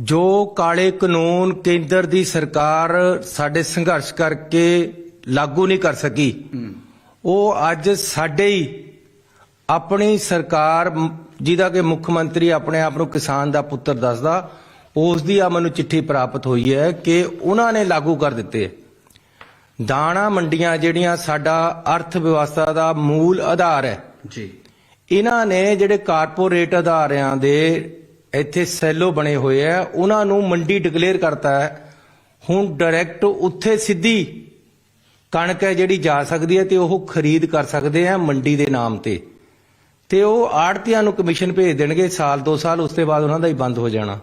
ਜੋ ਕਾਲੇ ਕਾਨੂੰਨ ਕੇਂਦਰ ਦੀ ਸਰਕਾਰ ਸਾਡੇ ਸੰਘਰਸ਼ ਕਰਕੇ ਲਾਗੂ ਨਹੀਂ ਕਰ ਸਕੀ ਉਹ ਅੱਜ ਸਾਡੇ ਹੀ ਆਪਣੀ ਸਰਕਾਰ ਜਿਹਦਾ ਕਿ ਮੁੱਖ ਮੰਤਰੀ ਆਪਣੇ ਆਪ ਨੂੰ ਕਿਸਾਨ ਦਾ ਪੁੱਤਰ ਦੱਸਦਾ ਉਸ ਦੀ ਆ ਮੈਨੂੰ ਚਿੱਠੀ ਪ੍ਰਾਪਤ ਹੋਈ ਹੈ ਕਿ ਉਹਨਾਂ ਨੇ ਲਾਗੂ ਕਰ ਦਿੱਤੇ। ਦਾਣਾ ਮੰਡੀਆਂ ਜਿਹੜੀਆਂ ਸਾਡਾ ਅਰਥ ਵਿਵਸਥਾ ਦਾ ਮੂਲ ਆਧਾਰ ਹੈ ਜੀ। ਇਹਨਾਂ ਨੇ ਜਿਹੜੇ ਕਾਰਪੋਰੇਟ ਅਦਾਰਿਆਂ ਦੇ ਇੱਥੇ ਸੈਲੋ ਬਣੇ ਹੋਏ ਆ ਉਹਨਾਂ ਨੂੰ ਮੰਡੀ ਡਿਕਲੇਅਰ ਕਰਤਾ ਹੈ। ਹੁਣ ਡਾਇਰੈਕਟ ਉੱਥੇ ਸਿੱਧੀ ਕਣਕ ਹੈ ਜਿਹੜੀ ਜਾ ਸਕਦੀ ਹੈ ਤੇ ਉਹ ਖਰੀਦ ਕਰ ਸਕਦੇ ਆ ਮੰਡੀ ਦੇ ਨਾਮ ਤੇ। ਤੇ ਉਹ ਆੜਤੀਆਂ ਨੂੰ ਕਮਿਸ਼ਨ ਭੇਜ ਦੇਣਗੇ ਸਾਲ ਦੋ ਸਾਲ ਉਸ ਤੋਂ ਬਾਅਦ ਉਹਨਾਂ ਦਾ ਹੀ ਬੰਦ ਹੋ ਜਾਣਾ।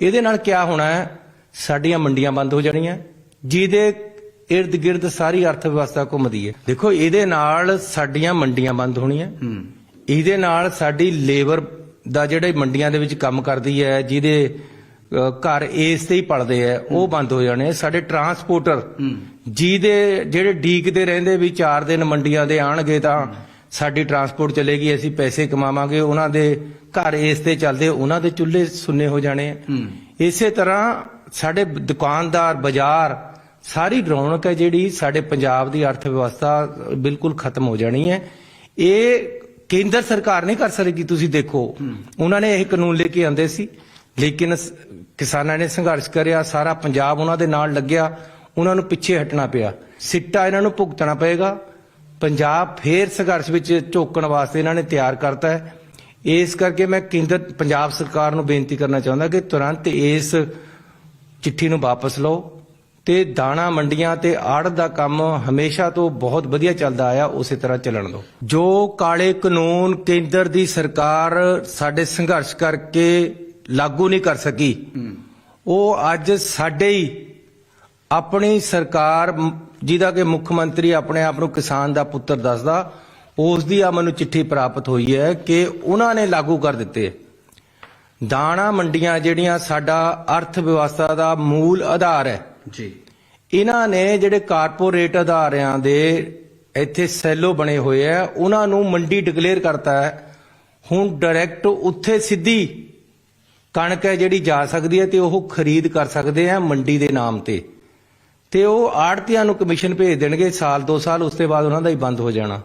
ਇਹਦੇ ਨਾਲ ਕੀ ਹੋਣਾ ਹੈ? ਸਾਡੀਆਂ ਮੰਡੀਆਂ ਬੰਦ ਹੋ ਜਾਣੀਆਂ। ਜਿਹਦੇ ਇਰਦ ਗਿਰਦ ਸਾਰੀ ਅਰਥ ਵਿਵਸਥਾ ਘੁੰਮਦੀ ਹੈ। ਦੇਖੋ ਇਹਦੇ ਨਾਲ ਸਾਡੀਆਂ ਮੰਡੀਆਂ ਬੰਦ ਹੋਣੀਆਂ। ਇਹਦੇ ਨਾਲ ਸਾਡੀ ਲੇਬਰ ਦਾ ਜਿਹੜੇ ਮੰਡੀਆਂ ਦੇ ਵਿੱਚ ਕੰਮ ਕਰਦੀ ਹੈ ਜਿਹਦੇ ਘਰ ਏਸ ਤੇ ਹੀ ਪਲਦੇ ਆ ਉਹ ਬੰਦ ਹੋ ਜਾਣੇ ਸਾਡੇ ਟਰਾਂਸਪੋਰਟਰ ਜਿਹਦੇ ਜਿਹੜੇ ਡੀਕਦੇ ਰਹਿੰਦੇ ਵੀ 4 ਦਿਨ ਮੰਡੀਆਂ ਦੇ ਆਣਗੇ ਤਾਂ ਸਾਡੀ ਟਰਾਂਸਪੋਰਟ ਚੱਲੇਗੀ ਅਸੀਂ ਪੈਸੇ ਕਮਾਵਾਂਗੇ ਉਹਨਾਂ ਦੇ ਘਰ ਏਸ ਤੇ ਚੱਲਦੇ ਉਹਨਾਂ ਦੇ ਚੁੱਲ੍ਹੇ ਸੁੰਨੇ ਹੋ ਜਾਣੇ ਆ। ਇਸੇ ਤਰ੍ਹਾਂ ਸਾਡੇ ਦੁਕਾਨਦਾਰ ਬਾਜ਼ਾਰ ਸਾਰੀ ਰੌਣਕ ਹੈ ਜਿਹੜੀ ਸਾਡੇ ਪੰਜਾਬ ਦੀ ਅਰਥ ਵਿਵਸਥਾ ਬਿਲਕੁਲ ਖਤਮ ਹੋ ਜਾਣੀ ਹੈ। ਇਹ ਕੇਂਦਰ ਸਰਕਾਰ ਨਹੀਂ ਕਰ ਸਕਦੀ ਤੁਸੀਂ ਦੇਖੋ। ਉਹਨਾਂ ਨੇ ਇਹ ਕਾਨੂੰਨ ਲੈ ਕੇ ਆਂਦੇ ਸੀ, ਲੇਕਿਨ ਸ- ਕਿਸਾਨਾਂ ਨੇ ਸੰਘਰਸ਼ ਕਰਿਆ, ਸਾਰਾ ਪੰਜਾਬ ਉਹਨਾਂ ਦੇ ਨਾਲ ਲੱਗਿਆ, ਉਹਨਾਂ ਨੂੰ ਪਿੱਛੇ ਹਟਣਾ ਪਿਆ। ਸਿੱਟਾ ਇਹਨਾਂ ਨੂੰ ਭੁਗਤਣਾ ਪਏਗਾ। ਪੰਜਾਬ ਫੇਰ ਸੰਘਰਸ਼ ਵਿੱਚ ਝੋਕਣ ਵਾਸਤੇ ਇਹਨਾਂ ਨੇ ਤਿਆਰ ਕਰਤਾ ਹੈ। ਇਸ ਕਰਕੇ ਮੈਂ ਕੇਂਦਰ, ਪੰਜਾਬ ਸਰਕਾਰ ਨੂੰ ਬੇਨਤੀ ਕਰਨਾ ਚਾਹੁੰਦਾ ਕਿ ਤੁਰੰਤ ਇਸ ਚਿੱਠੀ ਨੂੰ ਵਾਪਸ ਲਓ। ਤੇ ਦਾਣਾ ਮੰਡੀਆਂ ਤੇ ਆੜ ਦਾ ਕੰਮ ਹਮੇਸ਼ਾ ਤੋਂ ਬਹੁਤ ਵਧੀਆ ਚੱਲਦਾ ਆਇਆ, ਉਸੇ ਤਰ੍ਹਾਂ ਚੱਲਣ ਦਿਓ ਜੋ ਕਾਲੇ ਕਾਨੂੰਨ ਕੇਂਦਰ ਦੀ ਸਰਕਾਰ ਸਾਡੇ ਸੰਘਰਸ਼ ਕਰਕੇ ਲਾਗੂ ਨਹੀਂ ਕਰ ਸਕੀ, ਉਹ ਅੱਜ ਸਾਡੇ ਹੀ ਆਪਣੀ ਸਰਕਾਰ ਜਿਹਦਾ ਕਿ ਮੁੱਖ ਮੰਤਰੀ ਆਪਣੇ ਆਪ ਨੂੰ ਕਿਸਾਨ ਦਾ ਪੁੱਤਰ ਦੱਸਦਾ, ਉਸ ਦੀ ਆ ਮੈਨੂੰ ਚਿੱਠੀ ਪ੍ਰਾਪਤ ਹੋਈ ਹੈ ਕਿ ਉਹਨਾਂ ਨੇ ਲਾਗੂ ਕਰ ਦਿੱਤੇ। ਦਾਣਾ ਮੰਡੀਆਂ ਜਿਹੜੀਆਂ ਸਾਡਾ ਅਰਥ ਵਿਵਸਥਾ ਦਾ ਮੂਲ ਆਧਾਰ ਹੈ ਜੀ। ਇਹਨਾਂ ਨੇ ਜਿਹੜੇ ਕਾਰਪੋਰੇਟ ਅਦਾਰਿਆਂ ਦੇ ਇੱਥੇ ਸੈਲੋ ਬਣੇ ਹੋਏ ਆ, ਉਹਨਾਂ ਨੂੰ ਮੰਡੀ ਡਿਕਲੇਅਰ ਕਰਤਾ ਹੈ। ਹੁਣ ਡਾਇਰੈਕਟ ਉੱਥੇ ਸਿੱਧੀ ਕਣਕ ਹੈ ਜਿਹੜੀ ਜਾ ਸਕਦੀ ਹੈ ਤੇ ਉਹ ਖਰੀਦ ਕਰ ਸਕਦੇ ਆ ਮੰਡੀ ਦੇ ਨਾਮ ਤੇ। ਤੇ ਉਹ ਆੜਤੀਆਂ ਨੂੰ ਕਮਿਸ਼ਨ ਭੇਜ ਦੇਣਗੇ, ਸਾਲ ਦੋ ਸਾਲ ਉਸ ਤੋਂ ਬਾਅਦ ਉਹਨਾਂ ਦਾ ਹੀ ਬੰਦ ਹੋ ਜਾਣਾ।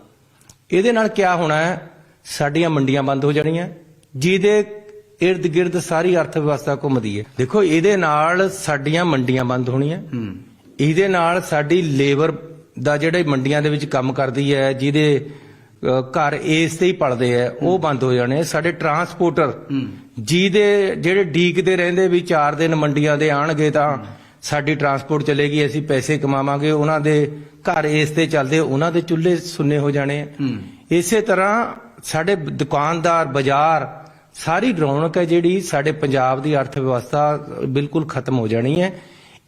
ਇਹਦੇ ਨਾਲ ਕੀ ਹੋਣਾ ਹੈ? ਸਾਡੀਆਂ ਮੰਡੀਆਂ ਬੰਦ ਹੋ ਜਾਣੀਆਂ। ਜਿਹਦੇ ਇਰਦ ਗਿਰਦ ਸਾਰੀ ਅਰਥ ਵਿਵਸਥਾ ਘੁੰਮਦੀ ਹੈ। ਦੇਖੋ ਇਹਦੇ ਨਾਲ ਸਾਡੀਆਂ ਮੰਡੀਆਂ ਬੰਦ ਹੋਣੀਆਂ। ਇਹਦੇ ਨਾਲ ਸਾਡੀ ਲੇਬਰ ਦਾ ਜਿਹੜੇ ਮੰਡੀਆਂ ਦੇ ਵਿੱਚ ਕੰਮ ਕਰਦੀ ਹੈ ਜਿਹਦੇ ਘਰ ਏਸ ਤੇ ਹੀ ਪਲਦੇ ਆ ਉਹ ਬੰਦ ਹੋ ਜਾਣੇ। ਸਾਡੇ ਟਰਾਂਸਪੋਰਟਰ ਜਿਹਦੇ ਜਿਹੜੇ ਡੀਕਦੇ ਰਹਿੰਦੇ ਵੀ 4 ਦਿਨ ਮੰਡੀਆਂ ਦੇ ਆਣਗੇ ਤਾਂ ਸਾਡੀ ਟਰਾਂਸਪੋਰਟ ਚੱਲੇਗੀ ਅਸੀਂ ਪੈਸੇ ਕਮਾਵਾਂਗੇ। ਉਹਨਾਂ ਦੇ ਘਰ ਏਸ ਤੇ ਚੱਲਦੇ ਉਹਨਾਂ ਦੇ ਚੁੱਲ੍ਹੇ ਸੁੰਨੇ ਹੋ ਜਾਣੇ। ਇਸੇ ਤਰ੍ਹਾਂ ਸਾਡੇ ਦੁਕਾਨਦਾਰ ਬਾਜ਼ਾਰ ਸਾਰੀ ਰੌਣਕ ਹੈ ਜਿਹੜੀ ਸਾਡੇ ਪੰਜਾਬ ਦੀ ਅਰਥ ਵਿਵਸਥਾ ਬਿਲਕੁਲ ਖਤਮ ਹੋ ਜਾਣੀ ਹੈ।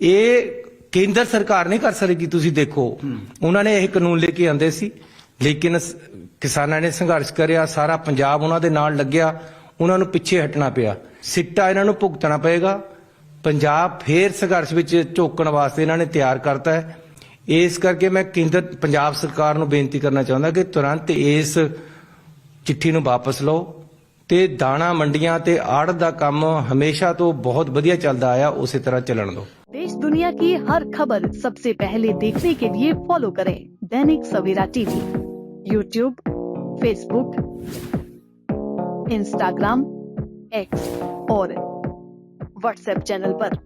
ਇਹ ਕੇਂਦਰ ਸਰਕਾਰ ਨਹੀਂ ਕਰ ਸਕੇਗੀ ਤੁਸੀਂ ਦੇਖੋ। ਉਹਨਾਂ ਨੇ ਇਹ ਕਾਨੂੰਨ ਲੈ ਕੇ ਆਂਦੇ ਸੀ, ਲੇਕਿਨ ਕਿਸਾਨਾਂ ਨੇ ਸੰਘਰਸ਼ ਕਰਿਆ, ਸਾਰਾ ਪੰਜਾਬ ਉਹਨਾਂ ਦੇ ਨਾਲ ਲੱਗਿਆ, ਉਹਨਾਂ ਨੂੰ ਪਿੱਛੇ ਹਟਣਾ ਪਿਆ। ਸਿੱਟਾ ਇਹਨਾਂ ਨੂੰ ਭੁਗਤਣਾ ਪਏਗਾ। ਪੰਜਾਬ ਫੇਰ ਸੰਘਰਸ਼ ਵਿੱਚ ਝੋਕਣ ਵਾਸਤੇ ਇਹਨਾਂ ਨੇ ਤਿਆਰ ਕਰਤਾ ਹੈ। ਇਸ ਕਰਕੇ ਮੈਂ ਕੇਂਦਰ, ਪੰਜਾਬ ਸਰਕਾਰ ਨੂੰ ਬੇਨਤੀ ਕਰਨਾ ਚਾਹੁੰਦਾ ਕਿ ਤੁਰੰਤ ਇਸ ਚਿੱਠੀ ਨੂੰ ਵਾਪਸ ਲਓ। ਤੇ ਦਾਣਾ ਮੰਡੀਆਂ ਤੇ ਆੜ ਦਾ ਕੰਮ ਹਮੇਸ਼ਾ ਤੋਂ ਬਹੁਤ ਵਧੀਆ ਚੱਲਦਾ ਆਇਆ ਉਸੇ ਤਰ੍ਹਾਂ ਚੱਲਣ ਦਿਓ देश दुनिया की हर खबर सबसे पहले देखने के लिए फॉलो करें Dainik Savera TV YouTube Facebook Instagram X और व्हाट्सएप चैनल पर।